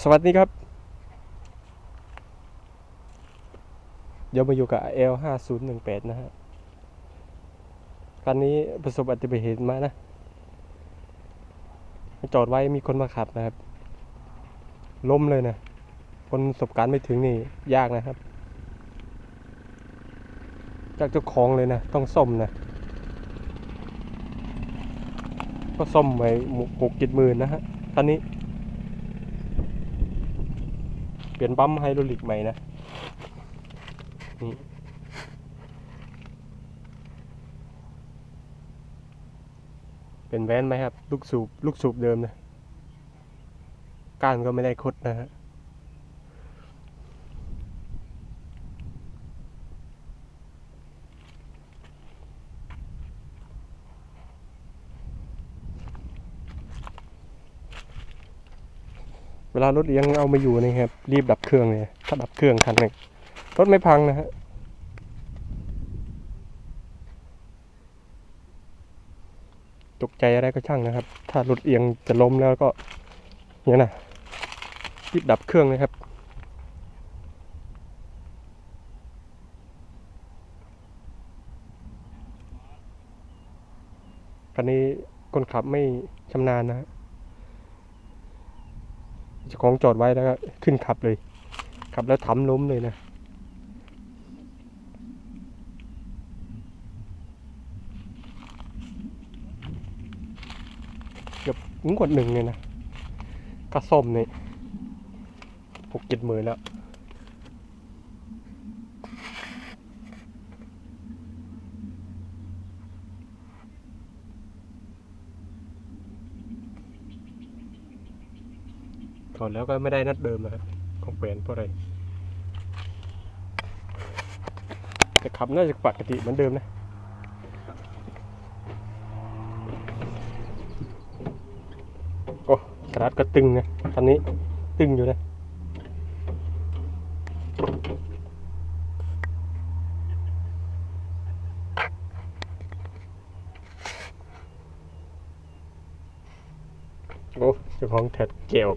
สวัสดีครับ เดี๋ยวมาอยู่กับ L 5 0 1 8นะฮะคันนี้ประสบอุบัติเหตุมานะ จอดไว้มีคนมาขับนะครับ ล้มเลยนะ คนประสบการณ์ไม่ถึงนี่ ยากนะครับ จากเจ้าของเลยนะ ต้องซ่อมนะ ก็ซ่อมไว้หกเจ็ดหมื่นนะฮะคันนี้ เปลี่ยนปั๊มไฮดรอลิกใหม่นะ นี่เป็นแว้นไหมครับ ลูกสูบลูกสูบเดิมนะ ก้านก็ไม่ได้คดนะฮะ เวลารถเลี้ยงเอามาอยู่นี่ครับ รีบดับเครื่องเลย ถ้าดับเครื่องคันหนึ่งรถไม่พังนะฮะตกใจอะไรก็ช่างนะครับ ถ้ารถเอียงจะล้มแล้วก็เนี่ยนะรีบดับเครื่องเลยครับ คันนี้คนขับไม่ชำนาญนะ จะคล้องจอดไว้แล้วก็ขึ้นขับเลย ขับแล้วทำล้มเลยนะเกือบงวดหนึ่งเลยนะกระส้มนี่หกเจ็ดหมื่นแล้ว ถอนแล้วก็ไม่ได้นัดเดิมนะครับของแหวนเพราะอะไรแต่ขับน่าจะปกติเหมือนเดิมนะโอ้กระดาษก็ตึงนะตอนนี้ตึงอยู่นะ โอ้เจ้าของแท็ดเจล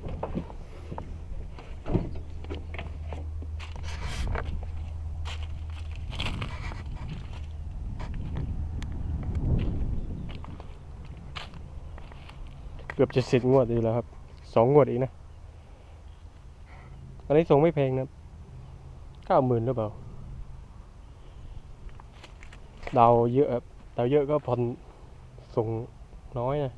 เกือบจะสิบงวดอยู่แล้วครับสองงวดอีกนะ อันนี้ส่งไม่แพงนะเก้าหมื่นหรือเปล่า ดาวเยอะครับดาวเยอะก็ผ่อนส่งน้อยนะ